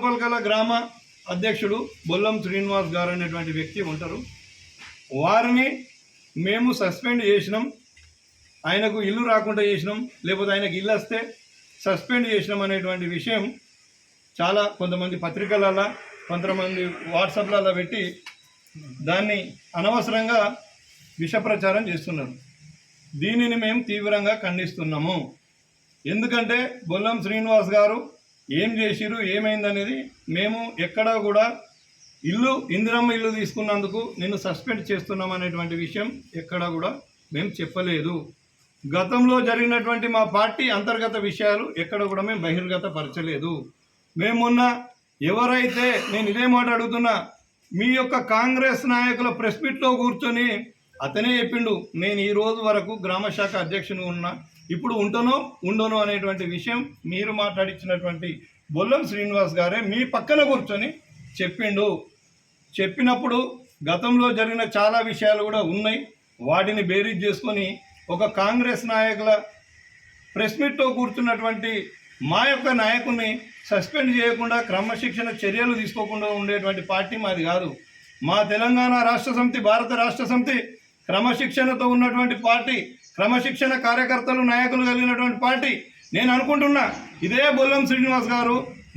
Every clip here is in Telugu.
లోపలికల గ్రామ అధ్యక్షుడు బొల్లం శ్రీనివాస్ గారు అనేటువంటి వ్యక్తి ఉంటారు. వారిని మేము సస్పెండ్ చేసినాం. ఆయనకు ఇల్లు రాకుండా చేసినాం. లేకపోతే ఆయనకు ఇల్లు వస్తే సస్పెండ్ చేసినాం అనేటువంటి విషయం చాలా కొంతమంది పత్రికలలో కొంతమంది వాట్సాప్లలో పెట్టి దాన్ని అనవసరంగా విష ప్రచారం చేస్తున్నారు. దీనిని మేము తీవ్రంగా ఖండిస్తున్నాము. ఎందుకంటే బొల్లం శ్రీనివాస్ గారు ఏం చేసిరు ఏమైందనేది మేము ఎక్కడా కూడా ఇల్లు ఇందిరమ్మ ఇల్లు తీసుకున్నందుకు నిన్ను సస్పెండ్ చేస్తున్నాం అనేటువంటి విషయం ఎక్కడా కూడా మేము చెప్పలేదు. గతంలో జరిగినటువంటి మా పార్టీ అంతర్గత విషయాలు ఎక్కడ కూడా మేము బహిర్గత పరచలేదు మేమున్న ఎవరైతే నేను ఇదే మాట అడుగుతున్నా మీ యొక్క కాంగ్రెస్ నాయకుల ప్రెస్ మీట్లో కూర్చొని అతనే చెప్పిండు నేను ఈ రోజు వరకు గ్రామ శాఖ అధ్యక్షుని ఉన్నా ఇప్పుడు ఉంటానో ఉండను అనేటువంటి విషయం మీరు మాట్లాడించినటువంటి బొల్లం శ్రీనివాస్ గారే మీ పక్కన కూర్చొని చెప్పిండు. చెప్పినప్పుడు గతంలో జరిగిన చాలా విషయాలు కూడా ఉన్నాయి. వాటిని బేరీజ్ చేసుకొని ఒక కాంగ్రెస్ నాయకుల ప్రెస్ మీట్లో కూర్చున్నటువంటి మా యొక్క నాయకుడిని సస్పెండ్ చేయకుండా క్రమశిక్షణ చర్యలు తీసుకోకుండా ఉండేటువంటి పార్టీ మాది కాదు. మా తెలంగాణ రాష్ట్ర సమితి భారత రాష్ట్ర సమితి క్రమశిక్షణతో ఉన్నటువంటి పార్టీ. క్రమశిక్షణ కార్యకర్తలు నాయకులు కలిగినటువంటి పార్టీ. నేను అనుకుంటున్నా ఇదే బొల్లం శ్రీనివాస్ గారు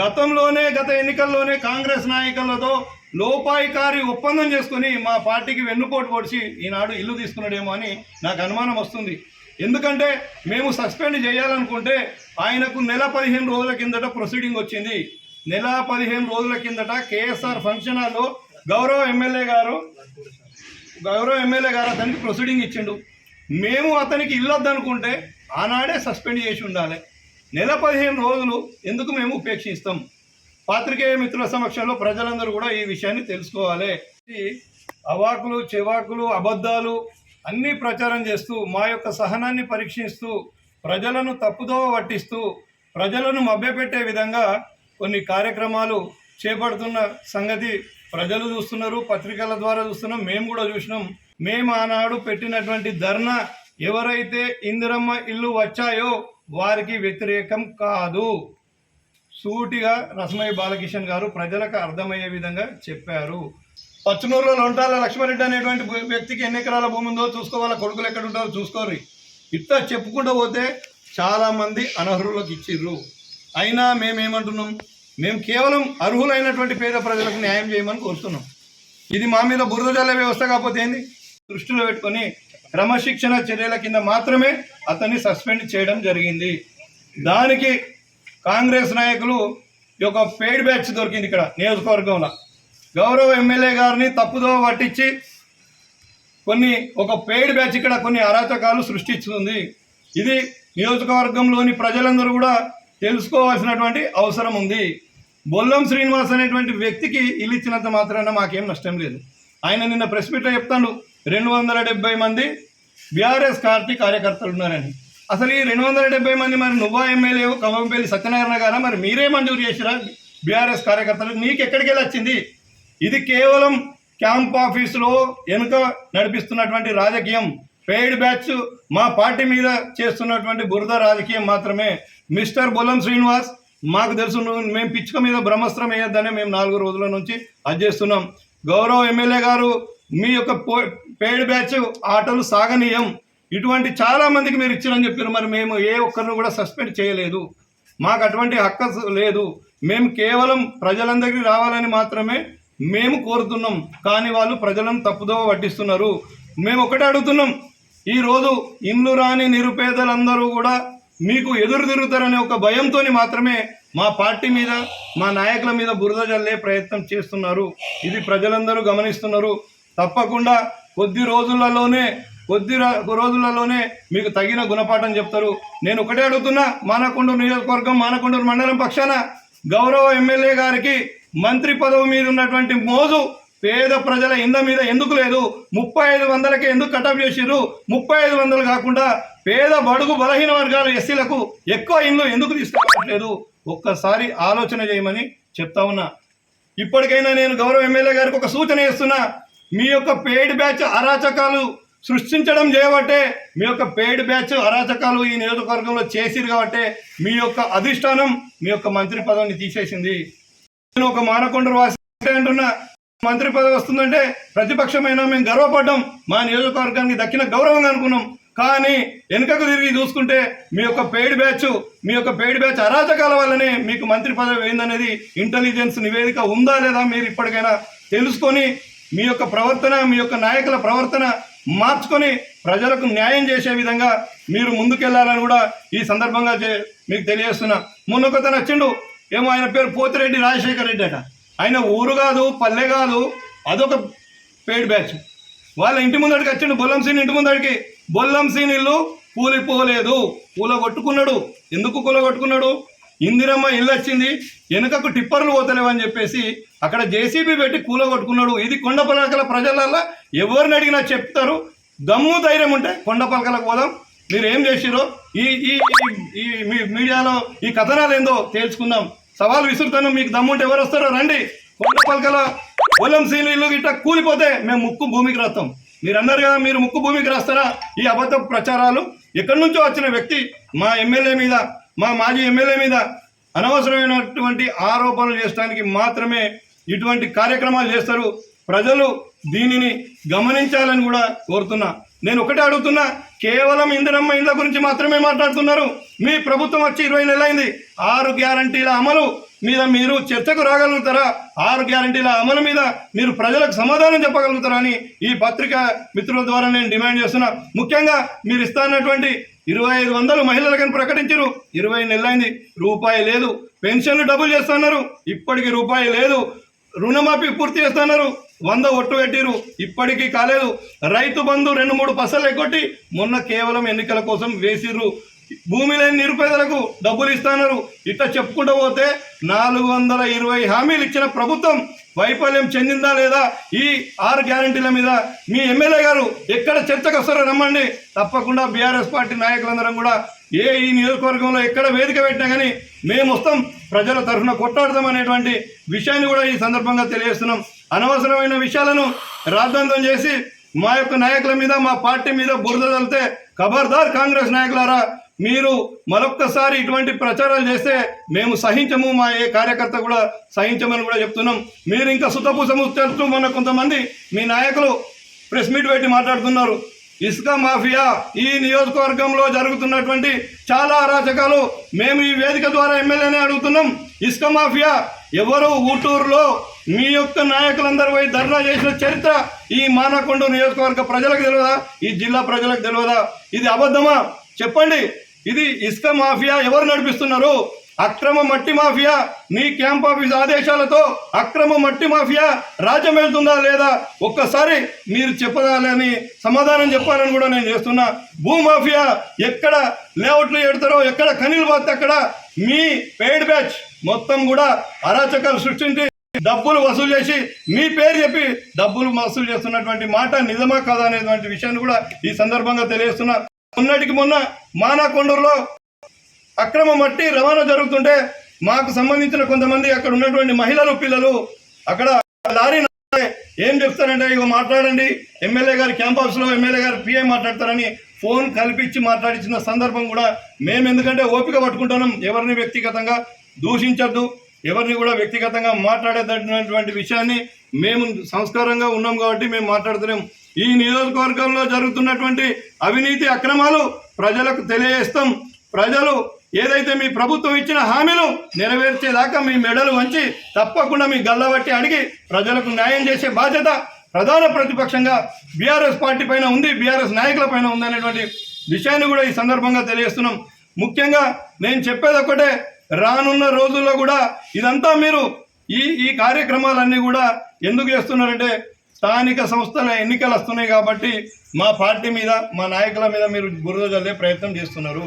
గతంలోనే గత ఎన్నికల్లోనే కాంగ్రెస్ నాయకులతో లోపాయికారి ఒప్పందం చేసుకుని మా పార్టీకి వెన్నుపోటు పొడిచి ఈనాడు ఇల్లు తీసుకున్నాడేమో అని నాకు అనుమానం వస్తుంది. ఎందుకంటే మేము సస్పెండ్ చేయాలనుకుంటే ఆయనకు నెల పదిహేను రోజుల కిందట ప్రొసీడింగ్ వచ్చింది. నెల పదిహేను రోజుల కిందట కేఎస్ఆర్ ఫంక్షన్ హాల్లో గౌరవ ఎమ్మెల్యే గారు గౌరవ ఎమ్మెల్యే గారు అతనికి ప్రొసీడింగ్ ఇచ్చిండు. మేము అతనికి ఇల్లొద్దనుకుంటే ఆనాడే సస్పెండ్ చేసి ఉండాలి. నెల పదిహేను రోజులు ఎందుకు మేము ఉపేక్షిస్తాం? పాత్రికేయ మిత్రుల సమక్షంలో ప్రజలందరూ కూడా ఈ విషయాన్ని తెలుసుకోవాలి. అవాకులు చెవాకులు అబద్ధాలు అన్నీ ప్రచారం చేస్తూ మా యొక్క సహనాన్ని పరీక్షిస్తూ ప్రజలను తప్పుదోవ పట్టిస్తూ ప్రజలను మభ్యపెట్టే విధంగా కొన్ని కార్యక్రమాలు చేపడుతున్న సంగతి ప్రజలు చూస్తున్నారు పత్రికల ద్వారా చూస్తున్నాం మేము కూడా చూసినాం. మేము ఆనాడు పెట్టినటువంటి ధర్నా ఎవరైతే ఇందిరమ్మ ఇల్లు వచ్చాయో వారికి వ్యతిరేకం కాదు. సూటిగా రసమయ్య బాలకిషన్ గారు ప్రజలకు అర్థమయ్యే విధంగా చెప్పారు. పచ్చనూరులో లొంటాల లక్ష్మారెడ్డి అనేటువంటి వ్యక్తికి ఎన్ని ఎకరాల భూమి ఉందో చూసుకోవాలా? కొడుకులు ఎక్కడ ఉంటారో చూసుకోరు ఇట్లా చెప్పుకుంటూ పోతే చాలామంది అనర్హులకు ఇచ్చిర్రు. అయినా మేమేమంటున్నాం? మేము కేవలం అర్హులైనటువంటి పేద ప్రజలకు న్యాయం చేయమని కోరుతున్నాం. ఇది మా మీద బురద జల్లే వ్యవస్థ కాకపోతే ఏంది? దృష్టిలో పెట్టుకొని క్రమశిక్షణ చర్యల కింద మాత్రమే అతన్ని సస్పెండ్ చేయడం జరిగింది. దానికి కాంగ్రెస్ నాయకులు ఈ యొక్క పెయిడ్ బ్యాచ్ దొరికింది ఇక్కడ నియోజకవర్గంలో. గౌరవ ఎమ్మెల్యే గారిని తప్పుదో పట్టించి కొన్ని ఒక పెయిడ్ బ్యాచ్ ఇక్కడ కొన్ని అరాచకాలు సృష్టిస్తుంది ఇది నియోజకవర్గంలోని ప్రజలందరూ కూడా తెలుసుకోవాల్సినటువంటి అవసరం ఉంది. బొల్లం శ్రీనివాస్ అనేటువంటి వ్యక్తికి ఇల్లు ఇచ్చినంత మాత్రాన మాకేం నష్టం లేదు. ఆయన నిన్న ప్రెస్ మీట్లో చెప్తాను రెండు వందల డెబ్బై మంది బీఆర్ఎస్ పార్టీ కార్యకర్తలు ఉన్నారని అసలు ఈ రెండు వందల డెబ్బై మంది మరి నువ్వా ఎమ్మెల్యే కవంపల్లి సత్యనారాయణ గారా? మరి మీరే మంజూరు చేసిరా బీఆర్ఎస్ కార్యకర్తలు? నీకు ఎక్కడికి వెళ్ళి వచ్చింది ఇది కేవలం క్యాంప్ ఆఫీసులో వెనుక నడిపిస్తున్నటువంటి రాజకీయం. పెయిడ్ బ్యాచ్ మా పార్టీ మీద చేస్తున్నటువంటి బురద రాజకీయం మాత్రమే. మిస్టర్ బొల్లం శ్రీనివాస్ మాకు తెలుసు మేము పిచ్చుక మీద బ్రహ్మస్త్రం వేయొద్దనే మేము నాలుగు రోజుల నుంచి అది చేస్తున్నాం. గౌరవ ఎమ్మెల్యే గారు మీ యొక్క పెయిడ్ బ్యాచ్ ఆటలు సాగనీయం. ఇటువంటి చాలా మందికి మీరు ఇచ్చారని చెప్పారు మరి మేము ఏ ఒక్కరిని కూడా సస్పెండ్ చేయలేదు. మాకు అటువంటి హక్కు లేదు. మేము కేవలం ప్రజలందరికీ రావాలని మాత్రమే మేము కోరుతున్నాం. కానీ వాళ్ళు ప్రజలను తప్పుదోవ పట్టిస్తున్నారు. మేము ఒకటే అడుగుతున్నాం. ఈరోజు ఇల్లు రాని నిరుపేదలందరూ కూడా మీకు ఎదురు తిరుగుతారనే ఒక భయంతో మాత్రమే మా పార్టీ మీద మా నాయకుల మీద బురద జల్లే ప్రయత్నం చేస్తున్నారు. ఇది ప్రజలందరూ గమనిస్తున్నారు. తప్పకుండా కొద్ది రోజులలోనే కొద్ది రోజులలోనే మీకు తగిన గుణపాఠం చెప్తారు. నేను ఒకటే అడుగుతున్నా మానకొండూరు నియోజకవర్గం మానకొండూరు మండలం పక్షాన గౌరవ ఎమ్మెల్యే గారికి మంత్రి పదవి మీద ఉన్నటువంటి మోజు పేద ప్రజల ఇంద మీద ఎందుకు లేదు? ముప్పై ఐదు వందలకే ఎందుకు కటప్ చేసిర్రు? ముప్పై ఐదు వందలు కాకుండా పేద బడుగు బలహీన వర్గాల ఎస్సీలకు ఎక్కువ ఇండ్లు ఎందుకు తీసుకోవట్లేదు ఒక్కసారి ఆలోచన చేయమని చెప్తా ఉన్నా. ఇప్పటికైనా నేను గౌరవ ఎమ్మెల్యే గారికి ఒక సూచన చేస్తున్నా. మీ యొక్క పెయిడ్ బ్యాచ్ అరాచకాలు సృష్టించడం చేయబట్టే మీ యొక్క పెయిడ్ బ్యాచ్ అరాచకాలు ఈ నియోజకవర్గంలో చేసిరు కాబట్టి మీ యొక్క అధిష్టానం మీ యొక్క మంత్రి పదవిని తీసేసింది. నేను ఒక మానకొండరు వాసి అంటున్నా మంత్రి పదవి వస్తుందంటే ప్రతిపక్షమైన మేము గర్వపడ్డాం మా నియోజకవర్గానికి దక్కిన గౌరవంగా అనుకున్నాం. కానీ వెనుకకు తిరిగి చూసుకుంటే మీ యొక్క పెయిడ్ బ్యాచ్ మీ యొక్క పెయిడ్ బ్యాచ్ అరాచకాల వల్లనే మీకు మంత్రి పదవి ఏందనేది ఇంటెలిజెన్స్ నివేదిక ఉందా లేదా మీరు ఇప్పటికైనా తెలుసుకొని మీ యొక్క ప్రవర్తన మీ యొక్క నాయకుల ప్రవర్తన మార్చుకొని ప్రజలకు న్యాయం చేసే విధంగా మీరు ముందుకెళ్ళాలని కూడా ఈ సందర్భంగా చే- మీకు తెలియజేస్తున్నా. మొన్న ఒకతను వచ్చిండు. ఏమో ఆయన పేరు పోతిరెడ్డి రాజశేఖర్ రెడ్డి అట. ఆయన ఊరు కాదు పల్లె కాదు అదొక పెయిడ్ బ్యాచ్. వాళ్ళ ఇంటి ముందడికి వచ్చిండు బొల్లం సీన్ ఇంటి ముందడికి. బొల్లం సీని ఇల్లు కూలిపోలేదు. పూల కొట్టుకున్నాడు ఎందుకు కూల కొట్టుకున్నాడు ఇందిరమ్మ ఇల్లు వచ్చింది వెనుకకు టిప్పర్లు పోతలేవని చెప్పేసి అక్కడ జేసీబీ పెట్టి కూల కొట్టుకున్నాడు. ఇది కొండ పలకల ప్రజలల్లో ఎవరిని అడిగినా చెప్తారు. దమ్ము ధైర్యం ఉంటే కొండ పలకలకు పోదాం. మీరు ఏం చేసిరో ఈ ఈ ఈ- మీ మీడియాలో ఈ కథనాలు ఏందో తేల్చుకుందాం. సవాల్ విసురుతాను మీకు దమ్ముంటే ఎవరు వస్తారో రండి. కొండ పలకల పొలం సీలు ఇల్లు గిట్ట కూలిపోతే మేము ముక్కు భూమికి రాస్తాం. మీరు అన్నారు కదా మీరు ముక్కు భూమికి రాస్తారా? ఈ అబద్ధ ప్రచారాలు. ఎక్కడి నుంచో వచ్చిన వ్యక్తి మా ఎమ్మెల్యే మీద మా మాజీ ఎమ్మెల్యే మీద అనవసరమైనటువంటి ఆరోపణలు చేయడానికి మాత్రమే ఇటువంటి కార్యక్రమాలు చేస్తారు. ప్రజలు దీనిని గమనించాలని కూడా కోరుతున్నా. నేను ఒకటే అడుగుతున్నా కేవలం ఇందిరమ్మ ఇండ్ల గురించి మాత్రమే మాట్లాడుతున్నారు. మీ ప్రభుత్వం వచ్చి ఇరవై నెలలైంది. ఆరు గ్యారంటీల అమలు మీద మీరు చర్చకు రాగలుగుతారా? ఆరు గ్యారంటీల అమలు మీద మీరు ప్రజలకు సమాధానం చెప్పగలుగుతారా అని ఈ పత్రిక మిత్రుల ద్వారా నేను డిమాండ్ చేస్తున్నా. ముఖ్యంగా మీరు ఇస్తానటువంటి ఇరవై ఐదు వందలు మహిళలకని ప్రకటించారు. ఇరవై నెలలైంది రూపాయి లేదు. పెన్షన్లు డబ్బులు చేస్తున్నారు. ఇప్పటికి రూపాయి లేదు. రుణమాఫీ పూర్తి చేస్తున్నారు. వంద ఒట్టు పెట్టిరు ఇప్పటికీ కాలేదు. రైతు బంధు రెండు మూడు పసలు ఎగ్గొట్టి మొన్న కేవలం ఎన్నికల కోసం వేసిర్రు. భూమి లేని నిరుపేదలకు డబ్బులు ఇస్తున్నారు. ఇట్లా చెప్పుకుంటూ పోతే నాలుగు వందల ఇరవై హామీలు ఇచ్చిన ప్రభుత్వం వైఫల్యం చెందిందా లేదా? ఈ ఆరు గ్యారంటీల మీద మీ ఎమ్మెల్యే గారు ఎక్కడ చర్చకు వస్తారో రమ్మండి తప్పకుండా బీఆర్ఎస్ పార్టీ నాయకులందరం కూడా ఏ ఈ నియోజకవర్గంలో ఎక్కడ వేదిక పెట్టినా కానీ మేము వస్తాం ప్రజల తరఫున కొట్టాడతాం అనేటువంటి విషయాన్ని కూడా ఈ సందర్భంగా తెలియజేస్తున్నాం. అనవసరమైన విషయాలను రాద్ధాంతం చేసి మా యొక్క నాయకుల మీద మా పార్టీ మీద బురద తలితే ఖబర్దార్ కాంగ్రెస్ నాయకులారా మీరు మరొక్కసారి ఇటువంటి ప్రచారాలు చేస్తే మేము సహించము మా ఏ కార్యకర్త కూడా సహించమని కూడా చెప్తున్నాం. మీరు ఇంకా సుతపూసము చేస్తూ మొన్న కొంతమంది మీ నాయకులు ప్రెస్ మీట్ పెట్టి మాట్లాడుతున్నారు. ఇసుక మాఫియా ఈ నియోజకవర్గంలో జరుగుతున్నటువంటి చాలా అరాచకాలు మేము ఈ వేదిక ద్వారా ఎమ్మెల్యేనే అడుగుతున్నాం. ఇసుక మాఫియా ఎవరు ఊటూరులో మీ యొక్క నాయకులందరూ పోయి ధర్నా చేసిన చరిత్ర ఈ మానకొండ నియోజకవర్గ ప్రజలకు తెలియదా? ఈ జిల్లా ప్రజలకు తెలియదా? ఇది అబద్ధమా? చెప్పండి. ఇది ఇసుక మాఫియా ఎవరు నడిపిస్తున్నారు? అక్రమ మట్టి మాఫియా మీ క్యాంప్ ఆఫీస్ ఆదేశాలతో అక్రమ మట్టి మాఫియా రాజ్యం వెళ్తుందా లేదా? ఒక్కసారి మీరు చెప్పదాలని సమాధానం చెప్పాలని కూడా నేను చేస్తున్నా. భూమాఫియా ఎక్కడ లేఅవుట్లు ఎడతారో ఎక్కడ కనీలు పోతే అక్కడ మీ పెయిడ్ బ్యాచ్ మొత్తం కూడా అరాచకాలు సృష్టించి డబ్బులు వసూలు చేసి మీ పేరు చెప్పి డబ్బులు వసూలు చేస్తున్నటువంటి మాట నిజమా కాదా అనేటువంటి విషయాన్ని కూడా ఈ సందర్భంగా తెలియజేస్తున్నా. మొన్నటికి మొన్న మానాకొండూరులో అక్రమ మట్టి రవాణా జరుగుతుంటే మాకు సంబంధించిన కొంతమంది అక్కడ ఉన్నటువంటి మహిళలు పిల్లలు అక్కడ లారీ ఏం చెప్తారంటే ఇక మాట్లాడండి. ఎమ్మెల్యే గారు క్యాంప్ ఆఫీస్లో ఎమ్మెల్యే గారు పిఐ మాట్లాడతారని ఫోన్ కల్పించి మాట్లాడించిన సందర్భం కూడా మేము ఎందుకంటే ఓపిక పట్టుకుంటున్నాం. ఎవరిని వ్యక్తిగతంగా దూషించద్దు. ఎవరిని కూడా వ్యక్తిగతంగా మాట్లాడేటటువంటి విషయాన్ని మేము సంస్కారంగా ఉన్నాం కాబట్టి మేము మాట్లాడుతున్నాం. ఈ నియోజకవర్గంలో జరుగుతున్నటువంటి అవినీతి అక్రమాలు ప్రజలకు తెలియజేస్తాం. ప్రజలు ఏదైతే మీ ప్రభుత్వం ఇచ్చిన హామీలు నెరవేర్చేదాకా మీ మెడలు వంచి తప్పకుండా మీ గల్లబట్టి అడిగి ప్రజలకు న్యాయం చేసే బాధ్యత ప్రధాన ప్రతిపక్షంగా బీఆర్ఎస్ పార్టీ పైన ఉంది. బీఆర్ఎస్ నాయకుల పైన ఉంది అనేటువంటి విషయాన్ని కూడా ఈ సందర్భంగా తెలియజేస్తున్నాం. ముఖ్యంగా నేను చెప్పేది ఒకటే రానున్న రోజుల్లో కూడా ఇదంతా మీరు ఈ ఈ కార్యక్రమాలన్నీ కూడా ఎందుకు చేస్తున్నారంటే స్థానిక సంస్థల ఎన్నికలు వస్తున్నాయి కాబట్టి మా పార్టీ మీద మా నాయకుల మీద మీరు బురద చల్లే ప్రయత్నం చేస్తున్నారు.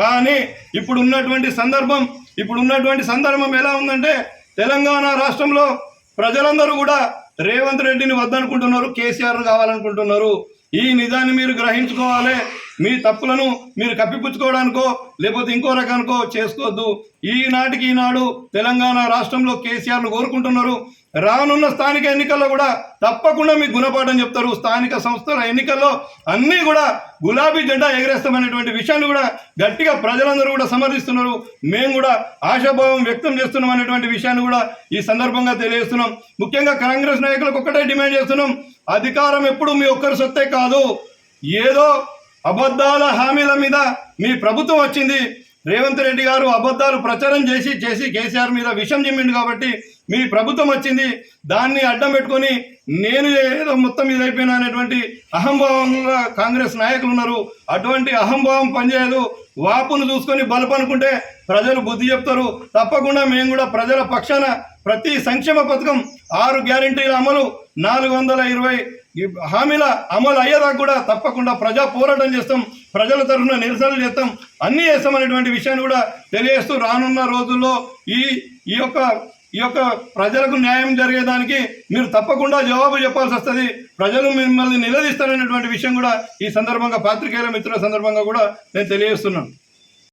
కానీ ఇప్పుడు ఉన్నటువంటి సందర్భం ఇప్పుడు ఉన్నటువంటి సందర్భం ఎలా ఉందంటే తెలంగాణ రాష్ట్రంలో ప్రజలందరూ కూడా రేవంత్ రెడ్డిని వద్దనుకుంటున్నారు కేసీఆర్ కావాలనుకుంటున్నారు ఈ నిజాన్ని మీరు గ్రహించుకోవాలి. మీ తప్పులను మీరు కప్పిపుచ్చుకోవడానికో లేకపోతే ఇంకో రకానికో చేసుకోవద్దు. ఈనాటికి ఈనాడు తెలంగాణ రాష్ట్రంలో కేసీఆర్ను కోరుకుంటున్నారు. రానున్న స్థానిక ఎన్నికల్లో కూడా తప్పకుండా మీకు గుణపాఠం చెప్తారు. స్థానిక సంస్థల ఎన్నికల్లో అన్నీ కూడా గులాబీ జెండా ఎగరేస్తామనేటువంటి విషయాన్ని కూడా గట్టిగా ప్రజలందరూ కూడా సమర్థిస్తున్నారు. మేము కూడా ఆశాభావం వ్యక్తం చేస్తున్నాం అనేటువంటి విషయాన్ని కూడా ఈ సందర్భంగా తెలియజేస్తున్నాం. ముఖ్యంగా కాంగ్రెస్ నాయకులకు ఒక్కటే డిమాండ్ చేస్తున్నాం. అధికారం ఎప్పుడు మీ ఒక్కరి సొత్తే కాదు. ఏదో అబద్ధాల హామీల మీద మీ ప్రభుత్వం వచ్చింది. రేవంత్ రెడ్డి గారు అబద్ధాలు ప్రచారం చేసి చేసి కేసీఆర్ మీద విషం చిమ్మిండు కాబట్టి మీ ప్రభుత్వం వచ్చింది. దాన్ని అడ్డం పెట్టుకొని నేను ఏదో మొత్తం ఇది అనేటువంటి అహంభావంగా కాంగ్రెస్ నాయకులు ఉన్నారు. అటువంటి అహంభావం పనిచేయదు. వాపును చూసుకొని బలపనుకుంటే ప్రజలు బుద్ధి చెప్తారు. తప్పకుండా మేము కూడా ప్రజల పక్షాన ప్రతి సంక్షేమ పథకం ఆరు గ్యారంటీల అమలు నాలుగు వందల ఇరవై ఈ హామీల అమలు అయ్యేదాకా కూడా తప్పకుండా ప్రజా పోరాటం చేస్తాం ప్రజల తరఫున నిరసనలు చేస్తాం అన్నీ చేస్తామనేటువంటి విషయాన్ని కూడా తెలియజేస్తూ రానున్న రోజుల్లో ఈ ఈ యొక్క ఈ యొక్క ప్రజలకు న్యాయం జరిగేదానికి మీరు తప్పకుండా జవాబు చెప్పాల్సి వస్తుంది. ప్రజలు మిమ్మల్ని నిలదీస్తారనేటువంటి విషయం కూడా ఈ సందర్భంగా పాత్రికేయుల మిత్రుల సందర్భంగా కూడా నేను తెలియజేస్తున్నాను.